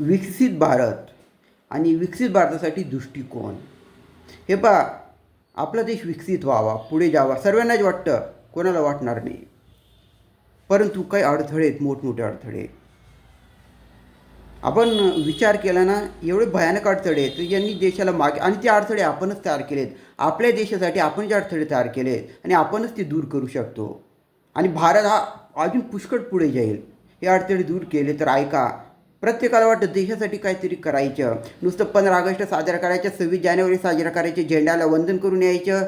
विकसित भारत आणि विकसित भारतासाठी दृष्टिकोन. हे पहा आपला देश विकसित व्हावा पुढे जावा सर्वांनाच वाटतं कोणाला वाटणार नाही. परंतु काही अडथळे आहेत मोठमोठे अडथळे. आपण विचार केला ना एवढे भयानक अडथळे आहेत ज्यांनी यांनी देशाला मागे आणि ते अडथळे आपणच तयार केलेत. आपल्या देशासाठी आपण जे अडथळे तयार केलेत आणि आपणच ते दूर करू शकतो. आणि भारत हा अजून पुष्कळ पुढे जाईल. हे अडथळे दूर केले तर ऐका प्रत्येकाला वाटतं देशासाठी काहीतरी करायचं. नुसतं पंधरा ऑगस्ट साजरा करायचं सव्वीस जानेवारी साजरा करायचे झेंड्याला वंदन करून यायचं.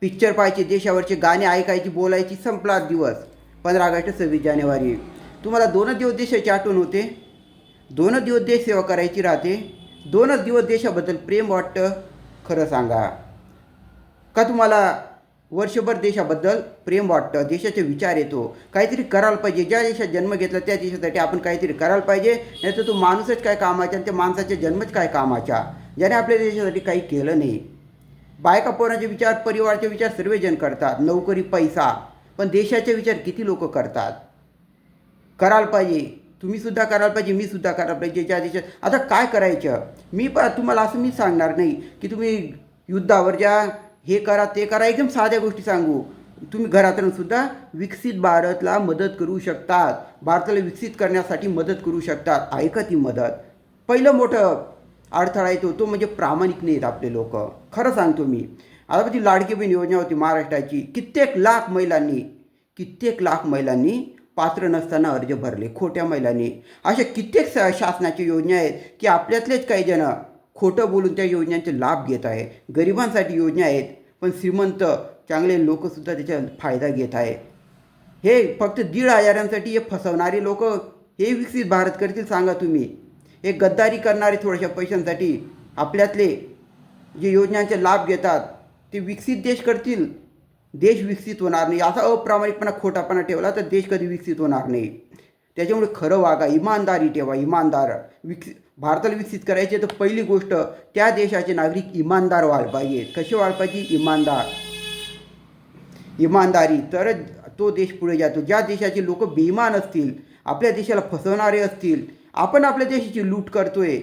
पिक्चर पाहायचे देशावरचे गाणे ऐकायची बोलायची संपला दिवस. पंधरा ऑगस्ट सव्वीस जानेवारी. तुम्हाला दोनच दिवस देशाची आठवण होते? दोनच दिवस देश सेवा करायची राहते? दोनच दिवस देशाबद्दल प्रेम वाटतं? खरं सांगा. का तुम्हाला वर्षभर देशाबद्दल प्रेम वाटतं देशाचे विचार येतो. काहीतरी करायला पाहिजे. ज्या देशात जन्म घेतला त्या देशासाठी आपण काहीतरी करायला पाहिजे. नाही तर तो माणूसच काय कामाचा आणि त्या माणसाच्या जन्मच काय कामाचा? ज्याने आपल्या देशासाठी काही केलं नाही. बायका पोरांचे विचार परिवाराचे विचार सर्वजण करतात. नोकरी पैसा. पण देशाचे विचार किती लोक करतात? करायला पाहिजे. तुम्हीसुद्धा करायला पाहिजे मी सुद्धा करायला पाहिजे. ज्या देशात आता काय करायचं? मी प तुम्हाला असं मी सांगणार नाही की तुम्ही युद्धावर ज्या हे करा ते करा एकदम साध्या गोष्टी सांगू. तुम्ही घरातून सुद्धा विकसित भारतला मदत करू शकतात. भारताला विकसित करण्यासाठी मदत करू शकतात. ऐका ती मदत. पहिलं मोठं अडथळा येतो तो म्हणजे प्रामाणिक नाहीत आपले लोक. खरं सांगतो मी. आता ती लाडकी बहीण योजना होती महाराष्ट्राची. कित्येक लाख महिलांनी कित्येक लाख महिलांनी पात्र नसताना अर्ज भरले खोट्या महिलांनी. अशा कित्येक स शासनाच्या योजना आहेत की आपल्यातलेच काही जण खोटं बोलून त्या योजनांचे लाभ घेत आहे गरिबांसाठी योजना आहेत. पण श्रीमंत चांगले लोकसुद्धा त्याचा फायदा घेत आहे. हे फक्त दीड हजारांसाठी हे फसवणारे लोक हे विकसित भारत करतील सांगा तुम्ही. हे गद्दारी करणारे थोड्याशा पैशांसाठी आपल्यातले जे योजनांचे लाभ घेतात ते विकसित देश करतील. देश विकसित होणार नाही. असा अप्रामाणिकपणा खोटापणा ठेवला तर देश कधी विकसित होणार नाही. त्याच्यामुळे खरं वागा इमानदारी ठेवा इमानदार. विकसित भारताला विकसित करायचे तर पहिली गोष्ट त्या देशाचे नागरिक इमानदार व्हायला पाहिजे. कसे व्हायला पाहिजे? इमानदार. इमानदारी. तरच तो देश पुढे जातो. ज्या देशाचे लोक बेईमान असतील आपल्या देशाला फसवणारे असतील आपण आपल्या देशाची लूट करतोय.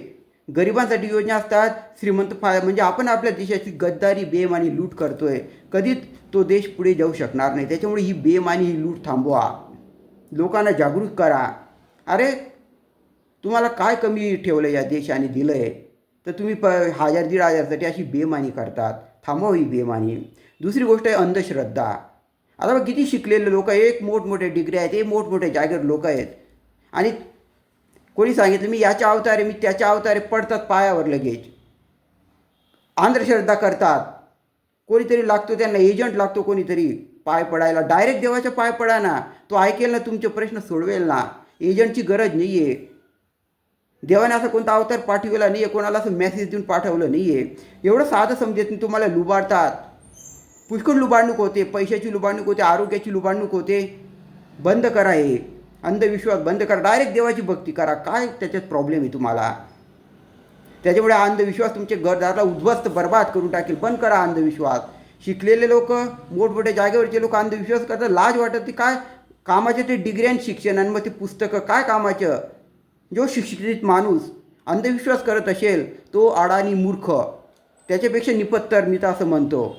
गरिबांसाठी योजना असतात श्रीमंत फाय म्हणजे आपण आपल्या देशाची गद्दारी बेमानी लूट करतोय. कधीच तो देश पुढे जाऊ शकणार नाही. त्याच्यामुळे ही बेमानी ही लूट थांबवा. लोकांना जागरूक करा. अरे तुम्हाला काय कमी ठेवलं या देशाने दिलं आहे तर तुम्ही प हजार दीड हजारसाठी अशी बेमानी करतात. थांबव ही बेमानी. दुसरी गोष्ट आहे अंधश्रद्धा. आता बघ किती शिकलेले लोक एक मोठमोठे डिग्री आहेत एक मोठमोठे जागेवर लोक आहेत. आणि कोणी सांगितलं मी याच्या अवतारे मी त्याच्या अवतारे पडतात पायावर लगेच. अंधश्रद्धा करतात. कोणीतरी लागतो त्यांना एजंट लागतो कोणीतरी. पाय पडायला. डायरेक्ट देवाच्या पाय पडा ना. तो ऐकेल ना तुमचे प्रश्न सोडवेल ना. एजंटची गरज नाही आहे देवाने असं कोणता अवतार पाठविला नाही आहे कोणाला असं मेसेज देऊन पाठवलं नाही आहे एवढं साधं समजेत नाही तुम्हाला लुबाडतात. पुष्कळ लुबाडणूक होते पैशाची लुबाडणूक होते आरोग्याची लुबाडणूक होते. बंद करा हे. अंधविश्वास बंद करा. डायरेक्ट देवाची भक्ती करा. काय त्याच्यात प्रॉब्लेम आहे तुम्हाला? त्याच्यामुळे अंधविश्वास तुमचे घरदाराला उद्ध्वस्त बर्बाद करून टाकेल. बंद करा अंधविश्वास. शिकलेले लोक मोठमोठ्या जागेवरचे लोक अंधविश्वास करतात. लाज वाटत ते काय? कामाचे ते डिग्री आणि शिक्षण आणि मग ते पुस्तकं. काय कामाचं? जो शिक्षित माणूस अंधविश्वास करत असेल तो अडाणी मूर्ख. त्याच्यापेक्षा निपत्तर मी तर असं म्हणतो.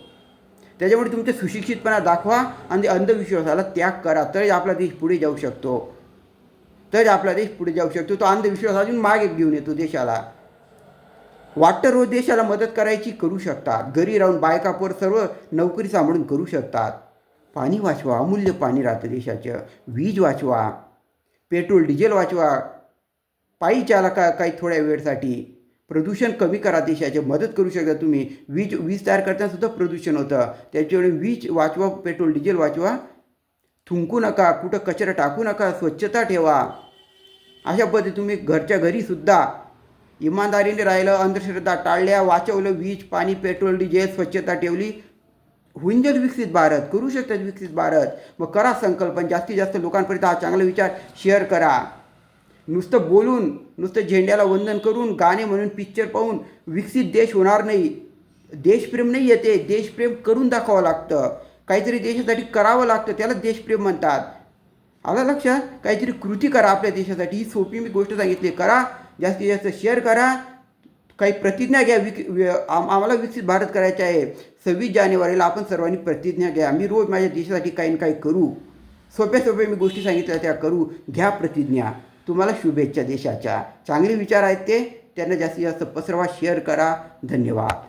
त्याच्यामुळे तुमचे सुशिक्षितपणा दाखवा आणि अंधविश्वासाला त्याग करा. तरी आपला देश पुढे जाऊ शकतो. तरी आपला देश पुढे जाऊ शकतो. तो अंधविश्वास अजून मागे घेऊन येतो देशाला. वाटतं रोज देशाला मदत करायची करू शकतात. घरी राहून बायकापोर सर्व नोकरी सांभाळून करू शकतात. पाणी वाचवा अमूल्य पाणी राहतं देशाचं. वीज वाचवा पेट्रोल डिझेल वाचवा. पायी चाला का काही थोड्या वेळसाठी प्रदूषण कमी करा देशाचे मदत करू शकता तुम्ही. वीज वीज तयार करतानासुद्धा प्रदूषण होतं. त्याच्यामुळे वीज वाचवा पेट्रोल डिझेल वाचवा. थुंकू नका कुठं कचरा टाकू नका स्वच्छता ठेवा. अशा पद्धती तुम्ही घरच्या घरीसुद्धा इमानदारीने राहिलं अंधश्रद्धा टाळल्या वाचवलं वीज पाणी पेट्रोल डिझेल स्वच्छता ठेवली. होऊन जर विकसित भारत करू शकतात विकसित भारत. मग करा संकल्पन जास्तीत जास्त लोकांपर्यंत हा चांगला विचार शेअर करा. नुसतं बोलून नुसतं झेंड्याला वंदन करून गाणे म्हणून पिक्चर पाहून विकसित देश होणार नाही. देशप्रेम नाही येते देशप्रेम करून दाखवावं लागतं. काहीतरी देशासाठी करावं लागतं त्याला देशप्रेम म्हणतात. आला लक्षात? काहीतरी कृती करा आपल्या देशासाठी. ही सोपी मी गोष्ट सांगितली. करा जास्तीत जास्त शेअर करा. काही प्रतिज्ञा घ्या. विक आम्हाला विकसित भारत करायचा आहे. सव्वीस जानेवारीला आपण सर्वांनी प्रतिज्ञा घ्या. मी रोज माझ्या देशासाठी काही ना काही करू. सोप्या सोप्या मी गोष्टी सांगितल्या त्या करू. घ्या प्रतिज्ञा. तुम्हाला शुभेच्छा देशाच्या. चांगले विचार आहेत ते. त्यांना जास्तीत जास्त पसरवा शेअर करा. धन्यवाद.